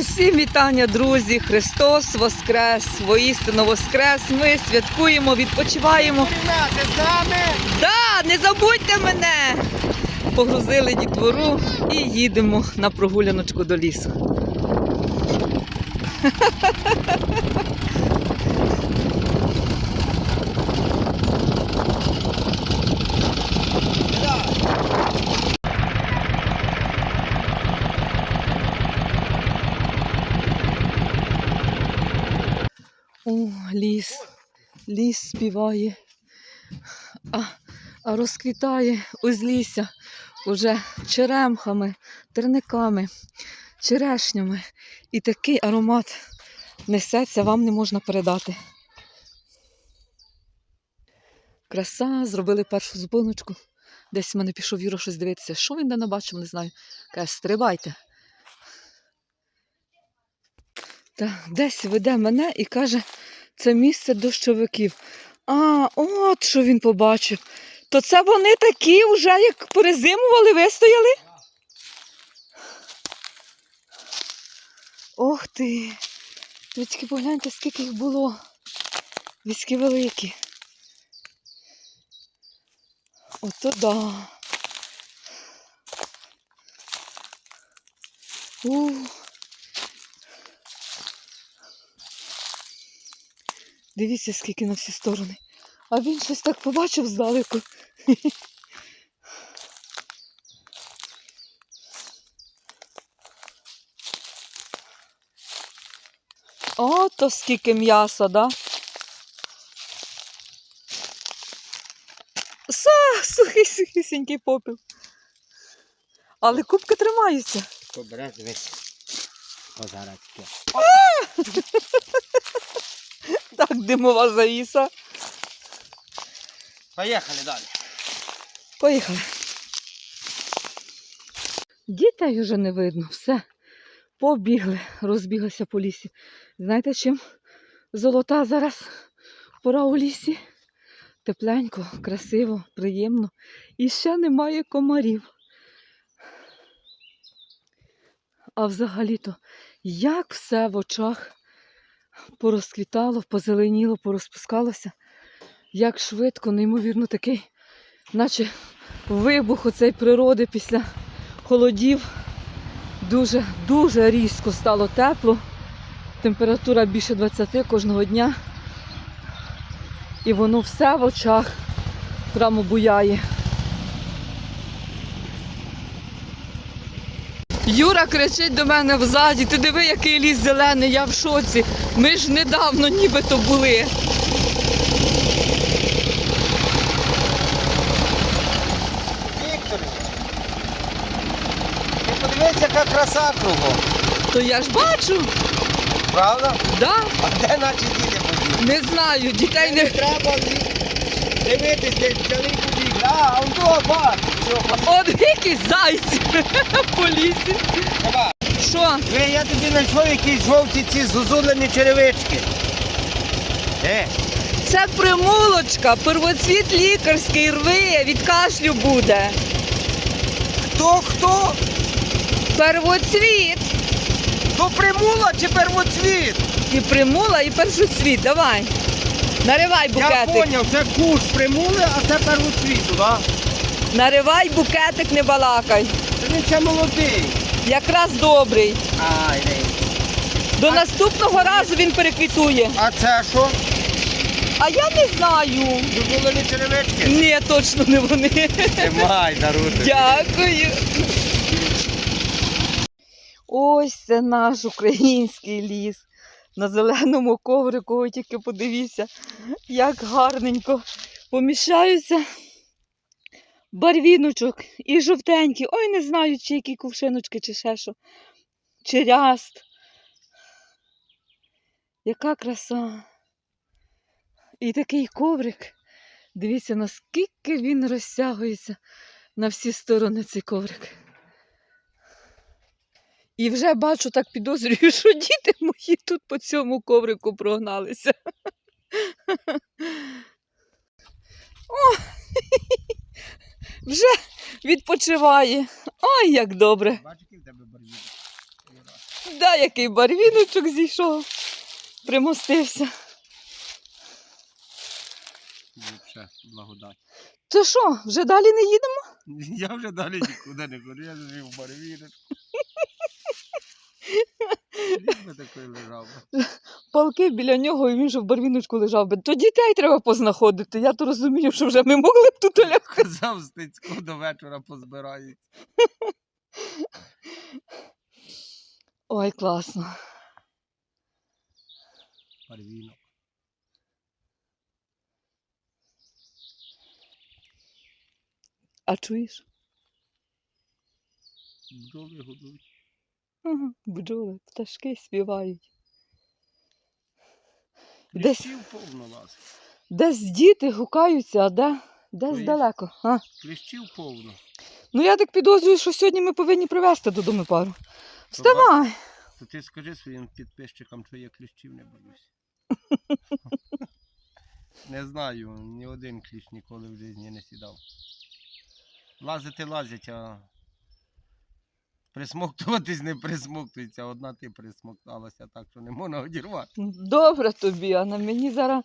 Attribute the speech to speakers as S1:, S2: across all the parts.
S1: Усім вітання, друзі! Христос Воскрес! Воістину Воскрес! Ми святкуємо, відпочиваємо.
S2: Ти з нами?
S1: Да, не забудьте мене! Погрузили дітвору і їдемо на прогуляночку до лісу. О, ліс, ліс співає, а, а розквітає узлісся уже черемхами, терниками, черешнями. І такий аромат несеться, вам не можна передати. Краса, зробили першу зупиночку. Десь в мене пішов Юра щось дивитися. Що він де набачив, не знаю. Каже, стрибайте. Та десь веде мене і каже, це місце дощовиків. А, от що він побачив. То це вони такі вже як перезимували, вистояли? Ох ти. Тільки погляньте, скільки їх було. Військи великі. Ото да. У. Дивіться, скільки на всі сторони. А він щось так побачив здалеку. Ото скільки м'яса, да? Са, сухий, сухісінький попіл. Але кубки тримаються.
S2: Побере, дивись.
S1: Так, димова завіса.
S2: Поїхали далі.
S1: Поїхали. Дітей вже не видно, все. Побігли, розбіглися по лісі. Знаєте чим? Золота зараз пора у лісі. Тепленько, красиво, приємно. І ще немає комарів. А взагалі-то, як все в очах порозквітало, позеленіло, порозпускалося, як швидко, неймовірно, такий, наче вибух оцей природи після холодів. Дуже, дуже різко стало тепло. Температура більше 20 кожного дня. І воно все в очах прямо буяє. Юра кричить до мене взаді, ти диви, який ліс зелений, я в шоці. Ми ж недавно нібито були.
S2: Віктор. Ти подивись, яка краса кругом.
S1: То я ж бачу,
S2: Правда?
S1: да?
S2: А де наші діти поділи?
S1: Не знаю, дітей
S2: Не
S1: не.
S2: треба дивитись, де взяли. А, он до. Що,
S1: От якісь зайці по лісі.
S2: Давай.
S1: Що?
S2: Ви, я тобі знайшов якісь жовті ці зозулені черевички. Е,
S1: Це примулочка, первоцвіт лікарський рви, від кашлю буде.
S2: хто хто?
S1: Первоцвіт.
S2: То примула чи первоцвіт?
S1: І примула, і першоцвіт. Давай. Наривай
S2: Я
S1: букетик.
S2: поняв, це куш примули, а це первоцвіту, так?
S1: Наривай букетик, не балакай.
S2: Це він ще молодий.
S1: Якраз добрий.
S2: Ай, ей.
S1: До наступного разу він переквітує.
S2: А це що?
S1: А я не знаю.
S2: Зозулені черевички?
S1: Ні, точно не вони.
S2: Тримай, даруйте.
S1: Дякую. Ось це наш український ліс. На зеленому коврику, ой, тільки подивіться, як гарненько поміщаються барвіночок і жовтенькі. Ой, не знаю, чи які кувшиночки, чи ще що. Чи ряст. Яка краса. І такий коврик. Дивіться, наскільки він розтягується на всі сторони цей коврик. І вже бачу, так підозрюю, що діти мої тут по цьому коврику прогналися. О, вже відпочиває. Ой, як добре.
S2: Бачиш, який в тебе барвінок?
S1: Да, який барвіночок зійшов. Примостився.
S2: Взагалі, благодать.
S1: То що, вже далі не їдемо?
S2: Я вже далі нікуди не ходжу, я жив в барвіночку. Би такий лежав.
S1: Палки біля нього, і він же в барвіночку лежав би. То дітей треба познаходити. Я то розумію, що вже ми могли б тут ляхати.
S2: Казав Стецько до вечора позбирають.
S1: Ой, класно.
S2: Барвінок.
S1: А чуєш?
S2: Бджоли годують.
S1: Бджоли, пташки співають. Десь,
S2: Кліщів повно лазить.
S1: десь діти гукаються, а де? Десь далеко. А?
S2: Кліщів повно.
S1: Ну я так підозрюю, що сьогодні ми повинні привезти додому пару. Вставай!
S2: То ти скажи своїм підписчикам, що я кліщів не боюсь. не знаю, ні один кліщ ніколи в житті не сідав. Лазити лазять, а присмоктуватись не присмоктується. Одна ти присмокталася, так що не можна одірвати.
S1: Добре тобі, а на мені зараз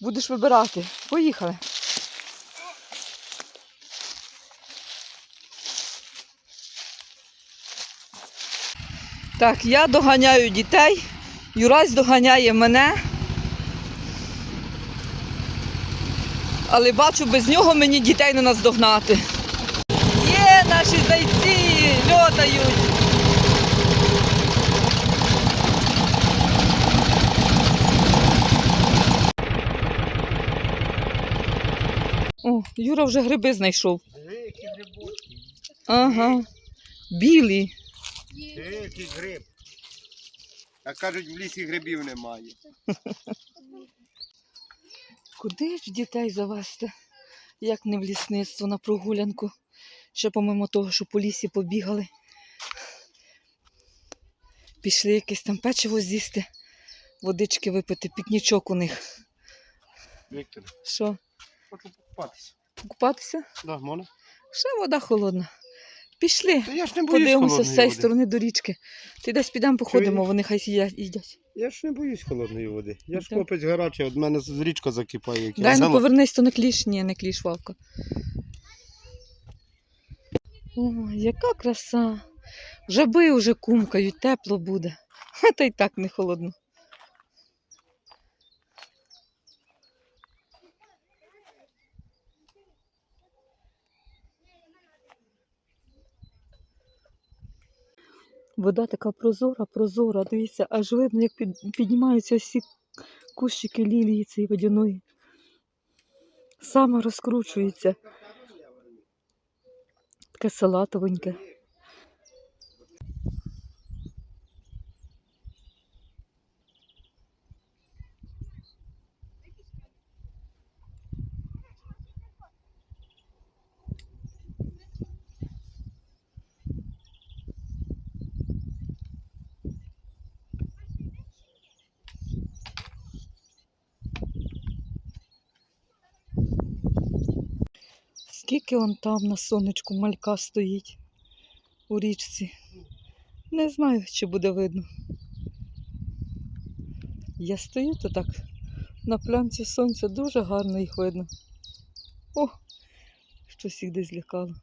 S1: будеш вибирати. Поїхали. Так, я доганяю дітей. Юрась доганяє мене. Але бачу, без нього мені дітей не наздогнати. Є наші зайці, льотають. О, Юра вже гриби знайшов.
S2: Які грибочки.
S1: Ага. Білі.
S2: Який гриб. А кажуть, в лісі грибів немає.
S1: Куди ж дітей завести? Як не в лісництво на прогулянку. Ще помимо того, що по лісі побігали. Пішли якесь там печиво з'їсти, водички випити, пікнічок у них.
S2: Віктор,
S1: Що,
S2: хочу покупатися.
S1: купатися?
S2: Да, можна?
S1: Ще вода холодна. Пішли,
S2: Та я ж не боюсь
S1: подивимося з
S2: холодної
S1: цієї
S2: води.
S1: сторони до річки. Ти десь підемо походимо,
S2: Чуєш?
S1: вони хай сидять їдять.
S2: Я ж не боюсь холодної води. Я ж
S1: Так.
S2: хлопець гарячий, от мене з річка закипає. Як я
S1: Дай ну
S2: зело-
S1: повернись, то не кліш, ні, не кліш, Вавка. О, яка краса. Жаби вже кумкають, тепло буде. А та й так не холодно. Вода така прозора, прозора. Дивіться, аж видно, як піднімаються всі кущики лілії цієї водяної. Саме розкручується. Таке салатовеньке. Скільки он там на сонечку малька стоїть у річці. Не знаю, чи буде видно. Я стою то так на плямці сонця, дуже гарно їх видно. О, щось їх десь злякало.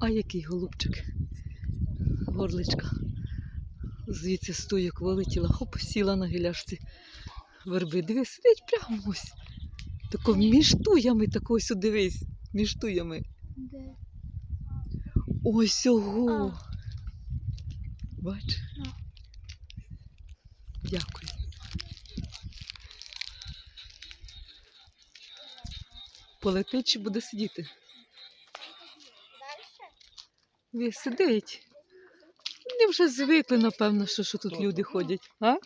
S1: А який голубчик. Горличка. Звідси стояк вилетіла, хоп, сіла на гіляшці верби. Диви, сидить прямо ось. Тако між туями, тако ось дивись, між туями.
S3: Де?
S1: Ось ого. Бач? Дякую. Полетить чи буде сидіти? Ви сидить. Вони вже звикли, напевно, що, що тут люди ходять. А?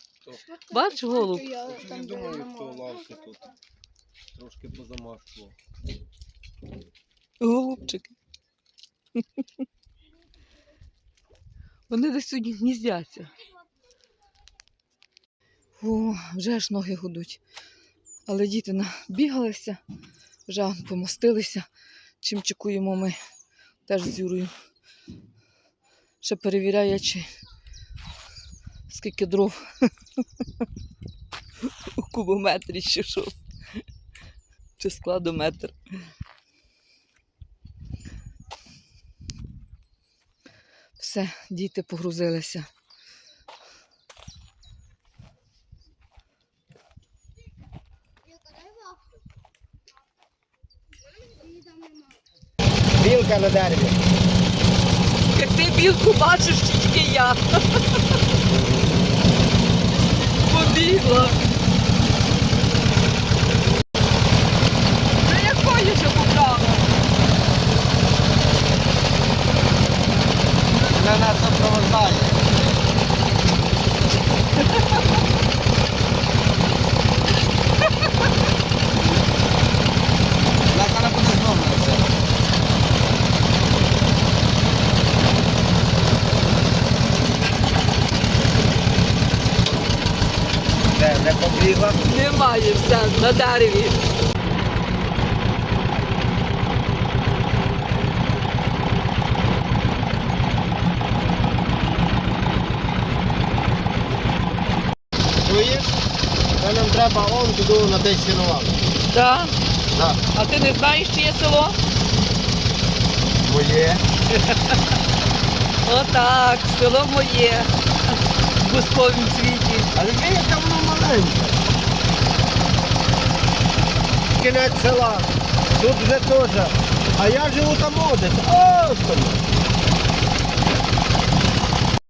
S1: Бач, голуб?
S3: Я
S2: Не думаю, хто лавки тут. Трошки позамашував.
S1: Голубчики. Вони десь сьогодні гніздяться. О, вже аж ноги гудуть. Але діти набігалися, вже помостилися. Чим чекуємо ми теж з Юрою. Ще перевіряє, чи скільки дров у кубометрі чи що. Чи складометр. Все, діти погрузилися.
S2: Білка на дереві.
S1: Як ти білку бачиш, чи тільки я. Побігла. Ну якої ж поправа?
S2: Вона нас супроводжає. Вона зараз буде знову на це. Де, не побігла?
S1: Немає все на дереві.
S2: Чуєш? Це нам треба он туди на те сінували.
S1: Так?
S2: Так.
S1: А ти не знаєш, чиє село?
S2: Моє.
S1: Отак, село моє. В світі.
S2: Але ви яка воно маленьке. Кінець села. Тут вже теж. А я живу там десь. Ось там.